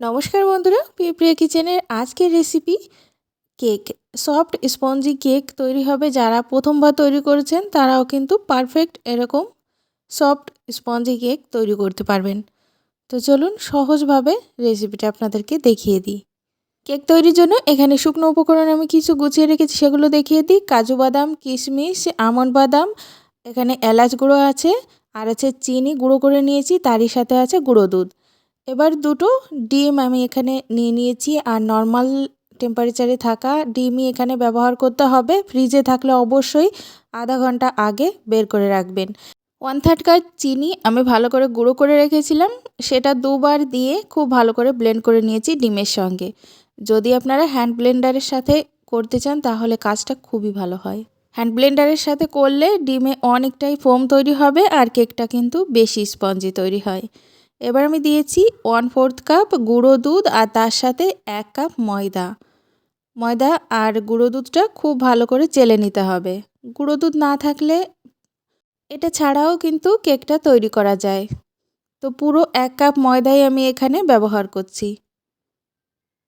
নমস্কার বন্ধুরা, প্রিয় কিচেনের আজকের recipe cake soft spongy cake তৈরি হবে। যারা প্রথমবার তৈরি করেছেন, তারাও কিন্তু পারফেক্ট এরকম সফট স্পঞ্জি কেক তৈরি করতে পারবেন। তো চলুন সহজভাবে রেসিপিটা আপনাদেরকে দেখিয়ে দিই। কেক তৈরির জন্য এখানে শুকনো উপকরণ আমি কিছু গুছিয়ে রেখেছি, সেগুলো দেখিয়ে দিই। কাজু বাদাম, কিশমিশ, আমন্ড বাদাম, এখানে এলাচ গুঁড়ো আছে, আর আছে চিনি, গুঁড়ো করে নিয়েছি, তারই সাথে আছে গুঁড়ো দুধ। এবার দুটো ডিম আমি এখানে নিয়ে নিয়েছি আর নর্মাল টেম্পারেচারে থাকা ডিমই এখানে ব্যবহার করতে হবে। ফ্রিজে থাকলে অবশ্যই আধা ঘণ্টা আগে বের করে রাখবেন। ওয়ান থার্ড কাপ চিনি আমি ভালো করে গুঁড়ো করে রেখেছিলাম। সেটা দুবার দিয়ে খুব ভালো করে ব্লেন্ড করে নিয়েছি ডিমের সঙ্গে। যদি আপনারা হ্যান্ড ব্লেন্ডারের সাথে করতে চান তাহলে কাজটা খুবই ভালো হয়। হ্যান্ড ব্লেন্ডারের সাথে করলে ডিমে অনেকটাই ফোম তৈরি হবে আর কেকটা কিন্তু বেশি স্পঞ্জি তৈরি হয়। এবার আমি দিয়েছি ওয়ান ফোর্থ কাপ গুঁড়ো দুধ আর তার সাথে এক কাপ ময়দা। ময়দা আর গুঁড়ো দুধটা খুব ভালো করে চেলে নিতে হবে। গুঁড়ো দুধ না থাকলে এটা ছাড়াও কিন্তু কেকটা তৈরি করা যায়। তো পুরো এক কাপ ময়দাই আমি এখানে ব্যবহার করছি।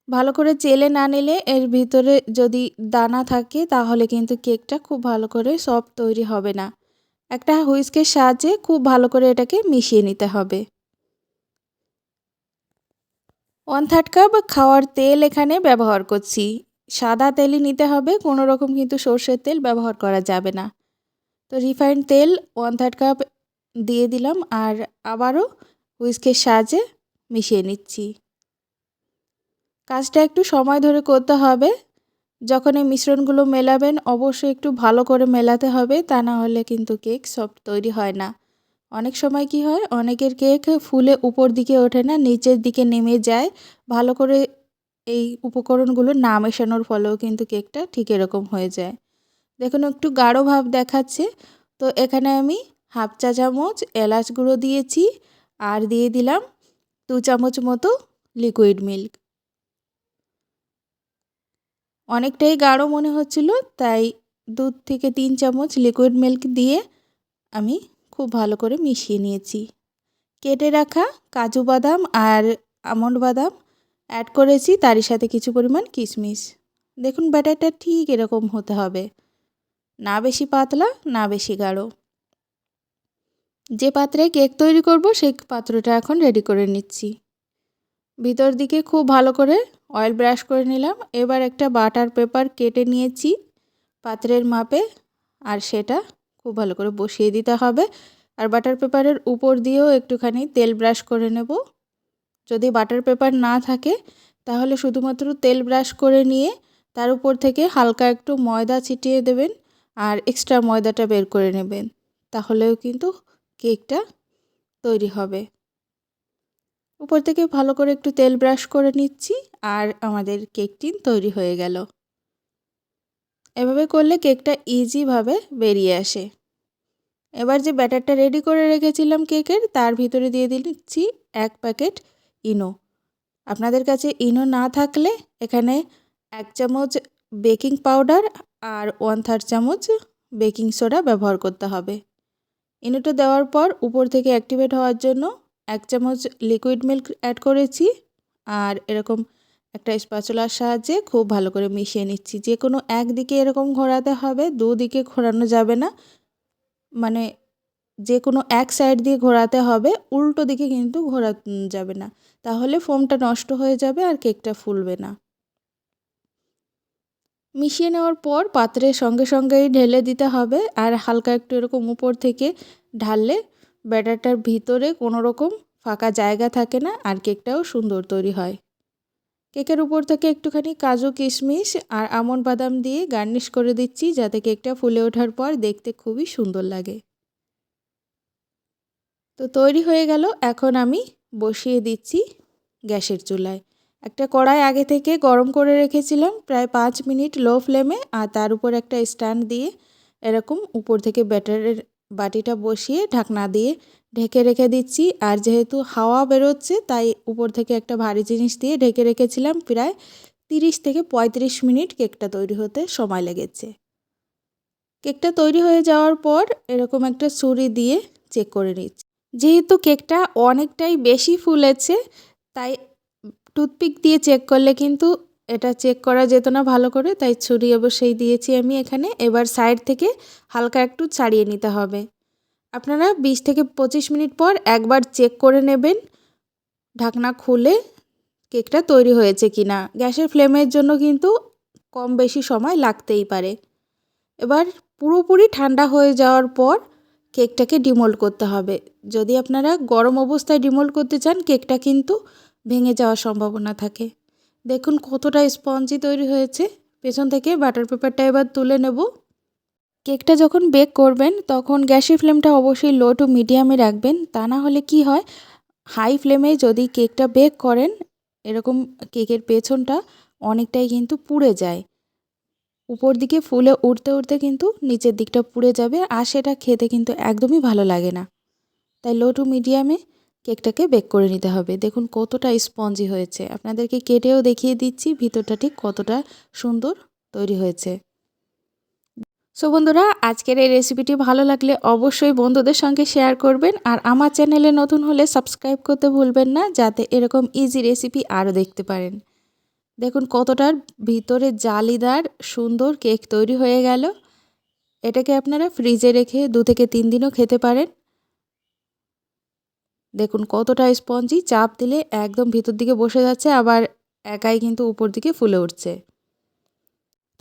ভালো করে চেলে না নিলে এর ভিতরে যদি দানা থাকে তাহলে কিন্তু কেকটা খুব ভালো করে সফট তৈরি হবে না। একটা হুইস্কের সাহায্যে খুব ভালো করে এটাকে মিশিয়ে নিতে হবে। ওয়ান থার্ড কাপ খাওয়ার তেল এখানে ব্যবহার করছি। সাদা তেলই নিতে হবে, কোনো রকম কিন্তু সর্ষের তেল ব্যবহার করা যাবে না। তো রিফাইন্ড তেল ওয়ান থার্ড কাপ দিয়ে দিলাম আর আবারও হুইস্কের সাহায্যে মিশিয়ে নিচ্ছি। কাজটা একটু সময় ধরে করতে হবে। যখন এই মিশ্রণগুলো মেলাবেন, অবশ্যই একটু ভালো করে মেলাতে হবে, তা না হলে কিন্তু কেক সফট তৈরি হয় না। অনেক সময় কি হয়, অনেকের কেক ফুলে উপর দিকে ওঠে না, নিচের দিকে নেমে যায়। ভালো করে এই উপকরণগুলো না মেশানোর ফলেও কিন্তু কেকটা ঠিক এরকম হয়ে যায়। দেখুন, একটু গাঢ় ভাব দেখাচ্ছে। তো এখানে আমি হাফ চা চামচ এলাচ গুঁড়ো দিয়েছি আর দিয়ে দিলাম দু চামচ মতো লিকুইড মিল্ক। অনেকটাই গাঢ় মনে হচ্ছিল, তাই দুধ থেকে তিন চামচ লিকুইড মিল্ক দিয়ে আমি খুব ভালো করে মিশিয়ে নিয়েছি। কেটে রাখা কাজু বাদাম আর আমন্ড বাদাম অ্যাড করেছি, তারই সাথে কিছু পরিমাণ কিশমিশ। দেখুন ব্যাটারটা ঠিক এরকম হতে হবে। না বেশি পাতলা, না বেশি গাঢ়। যে পাত্রে কেক তৈরি করব, সেই পাত্রটা এখন রেডি করে নিচ্ছি। ভিতর দিকে খুব ভালো করে অয়েল ব্রাশ করে নিলাম। এবার একটা বাটার পেপার কেটে নিয়েছি পাত্রের মাপে, আর সেটা খুব ভালো করে বসিয়ে দিতে হবে। আর বাটার পেপারের উপর দিয়েও একটুখানি তেল ব্রাশ করে নেব। যদি বাটার পেপার না থাকে, তাহলে শুধুমাত্র তেল ব্রাশ করে নিয়ে তার উপর থেকে হালকা একটু ময়দা ছিটিয়ে দেবেন আর এক্সট্রা ময়দাটা বের করে নেবেন। তাহলেও কিন্তু কেকটা তৈরি হবে। উপর থেকে ভালো করে একটু তেল ব্রাশ করে নিচ্ছি আর আমাদের কেকটি তৈরি হয়ে গেল। এভাবে করলে কেকটা ইজিভাবে বেরিয়ে আসে। এবার যে ব্যাটারটা রেডি করে রেখেছিলাম কেকের, তার ভিতরে দিয়ে দিচ্ছি এক প্যাকেট ইনো। আপনাদের কাছে ইনো না থাকলে এখানে এক চামচ বেকিং পাউডার আর ওয়ান থার্ড চামচ বেকিং সোডা ব্যবহার করতে হবে। ইনোটা দেওয়ার পর উপর থেকে অ্যাক্টিভেট হওয়ার জন্য এক চামচ লিকুইড মিল্ক অ্যাড করেছি আর এরকম একটা স্প্যাচুলার সাহায্যে খুব ভালো করে মিশিয়ে নিচ্ছি। যে কোনো একদিকে এরকম ঘোরাতে হবে, দুদিকে ঘোরানো যাবে না। মানে যে কোনো এক সাইড দিয়ে ঘোরাতে হবে, উল্টো দিকে কিন্তু ঘোরা যাবে না। তাহলে ফোমটা নষ্ট হয়ে যাবে আর কেকটা ফুলবে না। মিশিয়ে নেওয়ার পর পাত্রের সঙ্গে সঙ্গেই ঢেলে দিতে হবে আর হালকা একটু এরকম উপর থেকে ঢাললে ব্যাটারটার ভিতরে কোনো রকম ফাঁকা জায়গা থাকে না আর কেকটাও সুন্দর তৈরি হয়। কেকের উপর থেকে একটুখানি কাজু কিশমিশ আর আমন্ড বাদাম দিয়ে গার্নিশ করে দিচ্ছি যাতে কেকটা ফুলে ওঠার পর দেখতে খুবই সুন্দর লাগে। তো তৈরি হয়ে গেল, এখন আমি বসিয়ে দিচ্ছি গ্যাসের চুলায়। একটা কড়াই আগে থেকে গরম করে রেখেছিলাম, প্রায় পাঁচ মিনিট লো ফ্লেমে আর তার উপর একটা স্ট্যান্ড দিয়ে এরকম উপর থেকে ব্যাটারের বাটিটা বসিয়ে ঢাকনা দিয়ে ঢেকে রেখে দিচ্ছি। আর যেহেতু হাওয়া বেরোচ্ছে, তাই উপর থেকে একটা ভারী জিনিস দিয়ে ঢেকে রেখেছিলাম। প্রায় তিরিশ থেকে পঁয়ত্রিশ মিনিট কেকটা তৈরি হতে সময় লেগেছে। কেকটা তৈরি হয়ে যাওয়ার পর এরকম একটা ছুরি দিয়ে চেক করে নিচ্ছি। যেহেতু কেকটা অনেকটাই বেশি ফুলেছে, তাই টুথপিক দিয়ে চেক করলে কিন্তু এটা চেক করা যেত না ভালো করে, তাই ছুরি অবশ্যই দিয়েছি আমি এখানে। এবার সাইড থেকে হালকা একটু ছাড়িয়ে নিতে হবে। আপনারা বিশ থেকে পঁচিশ মিনিট পর একবার চেক করে নেবেন, ঢাকনা খুলে কেকটা তৈরি হয়েছে কি না গ্যাসের ফ্লেমের জন্য কিন্তু কম বেশি সময় লাগতেই পারে। এবার পুরোপুরি ঠান্ডা হয়ে যাওয়ার পর কেকটাকে ডিমোল্ড করতে হবে। যদি আপনারা গরম অবস্থায় ডিমোল্ড করতে চান, কেকটা কিন্তু ভেঙে যাওয়ার সম্ভাবনা থাকে। দেখুন কতটা স্পঞ্জি তৈরি হয়েছে। পেছন থেকে বাটার পেপারটা এবার তুলে নেব। কেকটা যখন বেক করবেন, তখন গ্যাসের ফ্লেমটা অবশ্যই লো টু মিডিয়ামে রাখবেন। তা না হলে কি হয়, হাই ফ্লেমে যদি কেকটা বেক করেন, এরকম কেকের পেছনটা অনেকটাই কিন্তু পুড়ে যায়। উপর দিকে ফুলে উঠতে উঠতে কিন্তু নিচের দিকটা পুড়ে যাবে, আর সেটা খেতে কিন্তু একদমই ভালো লাগে না। তাই লো টু মিডিয়ামে কেকটাকে বেক করে নিতে হবে। দেখুন কতটা স্পঞ্জি হয়েছে। আপনাদেরকে কেটেও দেখিয়ে দিচ্ছি ভিতরটা ঠিক কতটা সুন্দর তৈরি হয়েছে। সো বন্ধুরা, আজকের এই রেসিপিটি ভালো লাগলে অবশ্যই বন্ধুদের সঙ্গে শেয়ার করবেন আর আমার চ্যানেলে নতুন হলে সাবস্ক্রাইব করতে ভুলবেন না যাতে এরকম ইজি রেসিপি আরও দেখতে পারেন। দেখুন কতটার ভিতরে জালিদার সুন্দর কেক তৈরি হয়ে গেল। এটাকে আপনারা ফ্রিজে রেখে দু থেকে তিন দিনও খেতে পারেন। দেখুন কতটা স্পঞ্জি, চাপ দিলে একদম ভিতর দিকে বসে যাচ্ছে, আবার একাই কিন্তু উপর দিকে ফুলে উঠছে।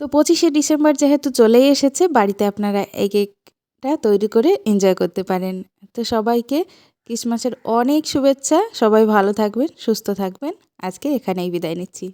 তো পঁচিশে ডিসেম্বর যেহেতু চলেই এসেছে, বাড়িতে আপনারা এই কেকটা তৈরি করে এনজয় করতে পারেন। তো সবাইকে ক্রিসমাসের অনেক শুভেচ্ছা, সবাই ভালো থাকবেন, সুস্থ থাকবেন। আজকে এখানেই বিদায় নিচ্ছি।